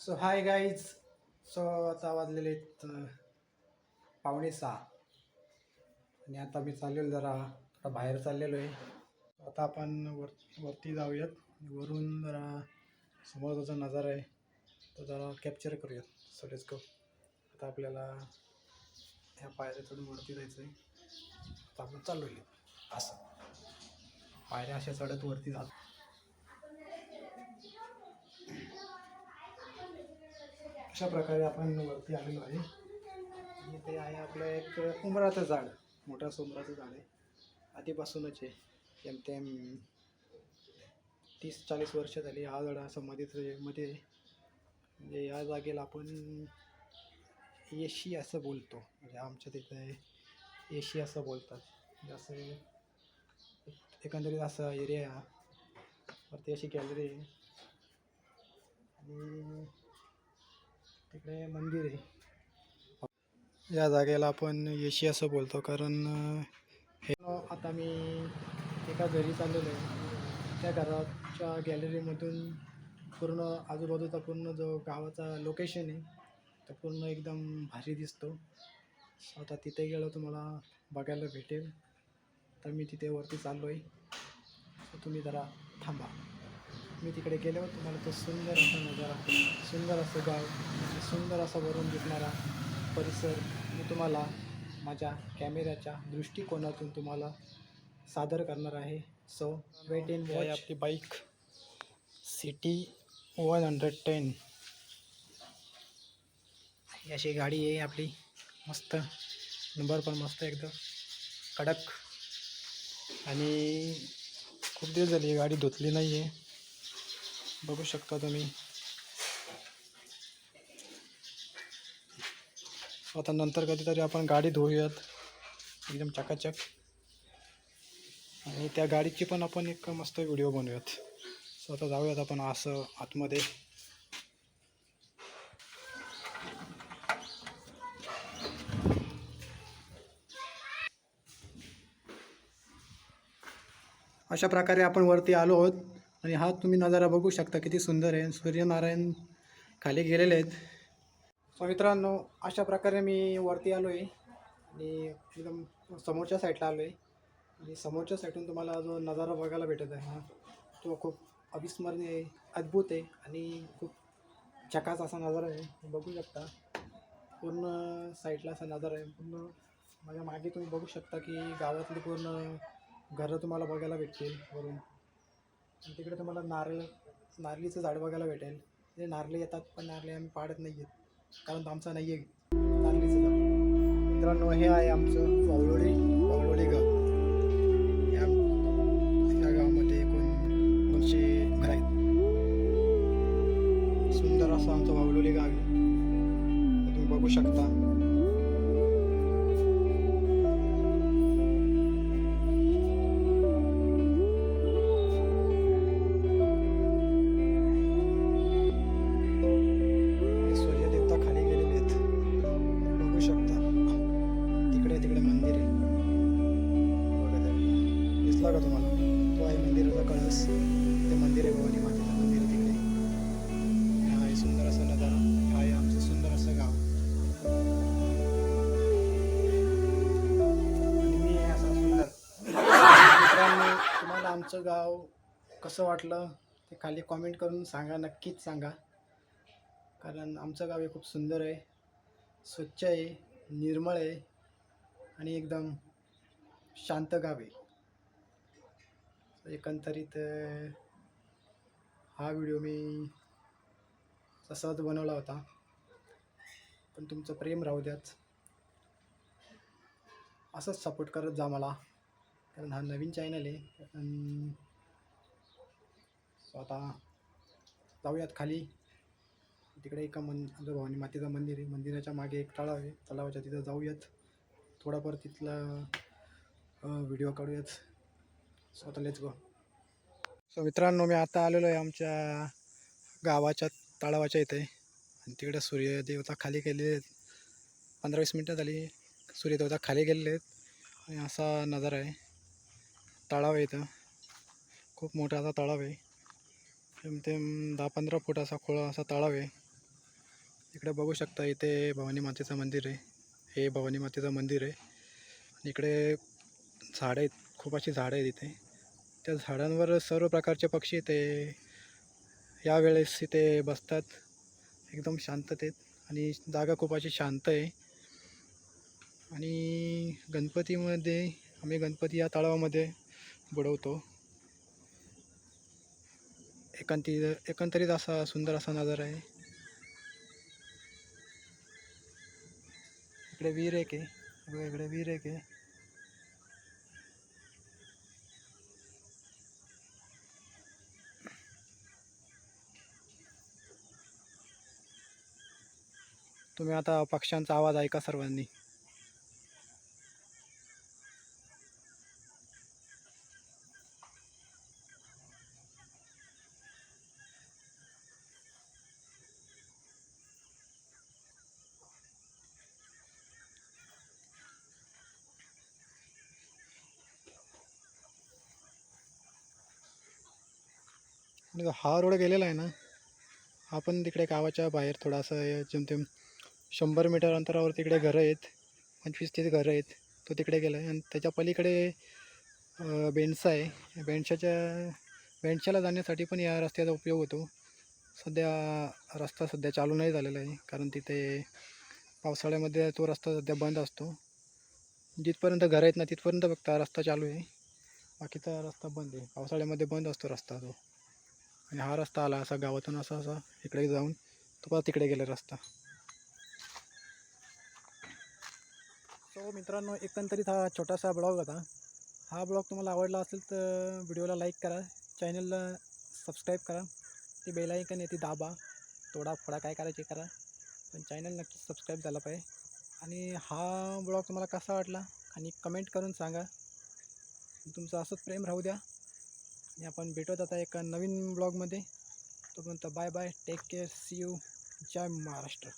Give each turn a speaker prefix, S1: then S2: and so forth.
S1: So hi guys so आता वाजलेले आहेत पावणे सहा. आणि आता मी चाललेलो जरा आता बाहेर चाललेलो आहे. आता आपण वर वरती जाऊयात. वरून जरा समोर जो नजारा आहे तो जरा कॅप्चर करूयात. सो लेट्स गो आता आपल्याला ह्या पायऱ्या चढून वरती जायचं आहे. आता आपण चाललो आहे असं. पायऱ्या अशा चढत वरती जातो. अशा प्रकारे आपण वरती आलेलो आहे. आणि ते आहे आपलं एक उमराचं झाड मोठं असं उमराचं झाड आहे. आधीपासूनच आहे. जेमतेम तीस चाळीस वर्ष झाली हा झाड असं मध्ये म्हणजे या जागेला आपण येशी असं बोलतो. म्हणजे आमच्या तिथे येशी असं बोलतात. जसं असं एकंदरीत असं एरिया वरती अशी गॅलरी आहे. आणि तिकडे मंदिर आहे. या जागेला आपण येशी असं बोलतो कारण हे आता मी एका घरी चाललेलो आहे. त्या घराच्या गॅलरीमधून पूर्ण आजूबाजूचा पूर्ण जो गावाचा लोकेशन आहे तो पूर्ण एकदम भारी दिसतो. आता तिथे गेलो तुम्हाला बघायला भेटेल. तर मी तिथे वरती चाललो आहे तुम्ही जरा थांबा. मी तिकडे गेल्यावर तुम्हाला तो सुंदर असा नजारा सुंदर असं गाव आणि सुंदर असा वरून दिसणारा परिसर मी तुम्हाला माझ्या कॅमेऱ्याच्या दृष्टिकोनातून तुम्हाला सादर करणार आहे. सो वेट इन वॉच आपली bike CT one hundred ten अशी गाडी आहे आपली. मस्त. नंबर पण मस्त एकदम. कडक. आणि खूप दिवस झाली ही गाडी धुतली नाही आहे बघू शकता तुम्ही. आता नंतर कधीतरी आपण गाडी धुवूयात एकदम चकाचक. आणि त्या गाडीची पण आपण एक मस्त व्हिडिओ बनवूयात. सो आता जाऊयात आपण असं आतमध्ये. अशा प्रकारे आपण वरती आलो आहोत. आणि हा तुम्ही नजारा बघू शकता किती सुंदर आहे. सूर्यनारायण खाली गेलेले आहेत. सो मित्रांनो अशा प्रकारे मी वरती आलो आहे आणि एकदम समोरच्या साईडला आलो आहे आणि समोरच्या साईडून तुम्हाला जो नजारा बघायला भेटत आहे हा तो खूप अविस्मरणीय आहे अद्भुत आहे आणि खूप झकास असा नजारा आहे. तुम्ही बघू शकता. पूर्ण साईडला असा नजारा आहे. पूर्ण माझ्या मागे तुम्ही बघू शकता की गावातली पूर्ण घरं तुम्हाला बघायला भेटतील वरून. आणि तिकडे तुम्हाला नारळ नारळीचं झाड बघायला भेटेल. ते नारळे येतात पण नारळे आम्ही पाडत नाही आहेत. कारण तो आमचा नाही आहे नारळीचं झाड. मित्रांनो हे आहे आमचं वावलोळी वावलोळी गाव. या या गावामध्ये एकूण दोनशे घर आहेत. सुंदर असं आमचं वावलोळी गाव आहे. तुम्ही बघू शकता. का तुम्हाला? तो आहे मंदिराचा कळस. ते मंदिर आहे भवानी मातेचं मंदिर आहे तिकडे. हा आहे सुंदर असा नजारा. हा आहे आमचं सुंदर असं गाव. आणि मी आहे असा सुंदर. मित्रांनो तुम्हाला आमचं गाव कसं वाटलं ते खाली कॉमेंट करून सांगा. नक्कीच सांगा. कारण आमचं गाव हे खूप सुंदर आहे. स्वच्छ आहे. निर्मळ आहे. आणि एकदम शांत गाव आहे. एकंदरीत हा व्हिडिओ मी सहज बनवला होता. पण तुमचं प्रेम राहू द्याच असंच सपोर्ट करत जा मला. कारण हा नवीन चॅनल आहे. आणि आता जाऊयात खाली. तिकडे एका मन आमचं भवानी मातेचं मंदिर आहे. मंदिराच्या मागे एक तलाव आहे. तलावाच्या तिथं जाऊयात. थोडाफार तिथला व्हिडिओ काढूयात. सो आता लेट्स गो सो मित्रांनो मी आता आलेलो आहे आमच्या गावाच्या तळावाच्या इथे. आणि तिकडे सूर्यदेवता खाली गेलेले आहेत. पंधरा वीस मिनटं झाली. सूर्यदेवता खाली गेलेले आहेत. आणि असा नजारा आहे. तळाव आहे इथं. खूप मोठा असा तळाव आहे. जेमतेम दहा पंधरा फूट असा खोळा असा तळाव आहे. इकडे बघू शकता इथे भवानी मातेचं मंदिर आहे. हे भवानी मातेचं मंदिर आहे. इकडे झाडं आहेत. खूप अशी झाडं आहेत इथे. त्या झाडांवर सर्व प्रकारचे पक्षी ते यावेळेस इथे बसतात. एकदम शांततेत आणि जागा खूप अशी शांत आहे. आणि गणपतीमध्ये आम्ही गणपती या तळावामध्ये बुडवतो. एकांती एकंदरीत असा सुंदर असा नजारा आहे. इकडे वीर एक आहे. इकडे विहीर एक आहे. तुम्ही आता पक्ष्यांचा आवाज ऐका सर्वांनी. हा रोड गेलेला आहे ना. आपण तिकडे गावाच्या बाहेर थोडासा जेमतेम शंभर मीटर अंतरावर तिकडे घरं आहेत पंचवीस तीस घरं आहेत तो तिकडे गेला आहे आणि त्याच्या पलीकडे बेंडसा आहे. बेंडशाच्या बेंडशाला जाण्यासाठी पण या रस्त्याचा उपयोग होतो. सध्या रस्ता सध्या चालू नाही झालेला आहे कारण तिथे पावसाळ्यामध्ये तो रस्ता सध्या बंद असतो. जिथपर्यंत घरं आहेत ना तिथपर्यंत फक्त रस्ता चालू आहे. बाकीचा रस्ता बंद आहे. पावसाळ्यामध्ये बंद असतो रस्ता तो. आणि हा रस्ता आला असा गावातून असा असा इकडे जाऊन तो परत तिकडे गेला रस्ता. सो मित्रांनो एकंदरीत हा छोटासा ब्लॉग होता. हा ब्लॉग तुम्हाला आवडला असेल तर व्हिडिओला लाईक करा चॅनलला सबस्क्राईब करा ती बेलायकन येते दाबा तोडा फोडा काय करायचे करा पण चॅनल नक्कीच सबस्क्राईब झाला पाहिजे. आणि हा ब्लॉग तुम्हाला कसा वाटला आणि कमेंट करून सांगा. तुमचं असंच प्रेम राहू द्या. आणि आपण भेटत आता एका नवीन ब्लॉगमध्ये. तोपर्यंत bye bye take care see you Jai Maharashtra.